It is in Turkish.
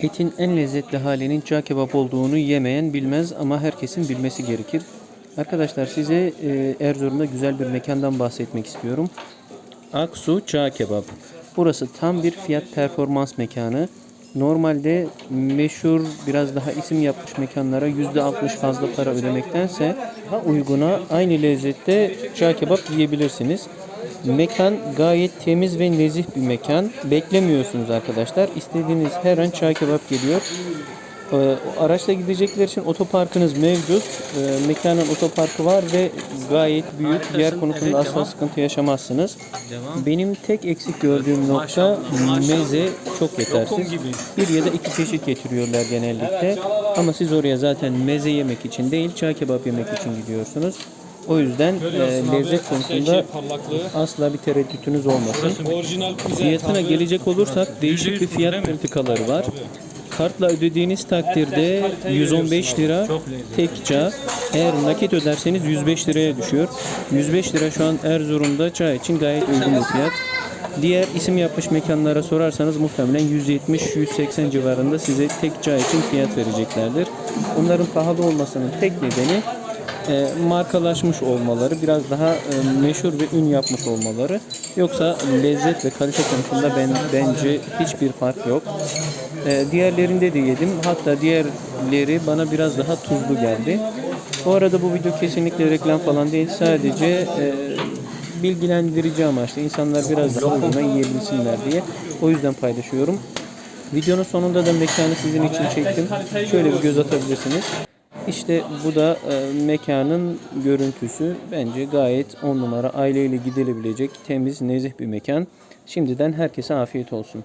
Etin en lezzetli halinin çağ kebap olduğunu yemeyen bilmez ama herkesin bilmesi gerekir. Arkadaşlar size e, Erzurum'da güzel bir mekandan bahsetmek istiyorum. Aksu Çağ Kebap. Burası tam bir fiyat performans mekanı. Normalde meşhur biraz daha isim yapmış mekanlara %60 fazla para ödemektense daha uyguna aynı lezzette çağ kebap yiyebilirsiniz. Mekan gayet temiz ve nezih bir mekan. Beklemiyorsunuz arkadaşlar. İstediğiniz her an çağ kebap geliyor. Ee, araçla gidecekler için otoparkınız mevcut. Ee, mekanın otoparkı var ve gayet büyük. Yer konusunda asla sıkıntı yaşamazsınız. Benim tek eksik gördüğüm nokta meze çok yetersiz. Bir ya da iki çeşit getiriyorlar genellikle. Ama siz oraya zaten meze yemek için değil, çağ kebap yemek için gidiyorsunuz. O yüzden e, lezzet konusunda asla bir tereddütünüz olmasın. Fiyatına gelecek olursak değişik bir fiyat politikaları var. Kartla ödediğiniz takdirde 115 lira tek çağ. Eğer nakit öderseniz 105 liraya düşüyor. 105 lira şu an Erzurum'da çağ için gayet uygun bir fiyat. Diğer isim yapmış mekanlara sorarsanız muhtemelen 170-180 civarında size tek çağ için fiyat vereceklerdir. Onların pahalı olmasının tek nedeni e, markalaşmış olmaları, biraz daha e, meşhur ve ün yapmış olmaları. Yoksa lezzet ve kalite konusunda ben bence hiçbir fark yok. E, diğerlerinde de yedim. Hatta diğerleri bana biraz daha tuzlu geldi. Bu arada bu video kesinlikle reklam falan değil. Sadece e, bilgilendirici amaçlı. İnsanlar biraz daha uyguna yiyebilsinler diye. O yüzden paylaşıyorum. Videonun sonunda da mekanı sizin için çektim. Şöyle bir göz atabilirsiniz. İşte bu da e, mekanın görüntüsü. Bence gayet on numara aileyle gidilebilecek temiz, nezih bir mekan. Şimdiden herkese afiyet olsun.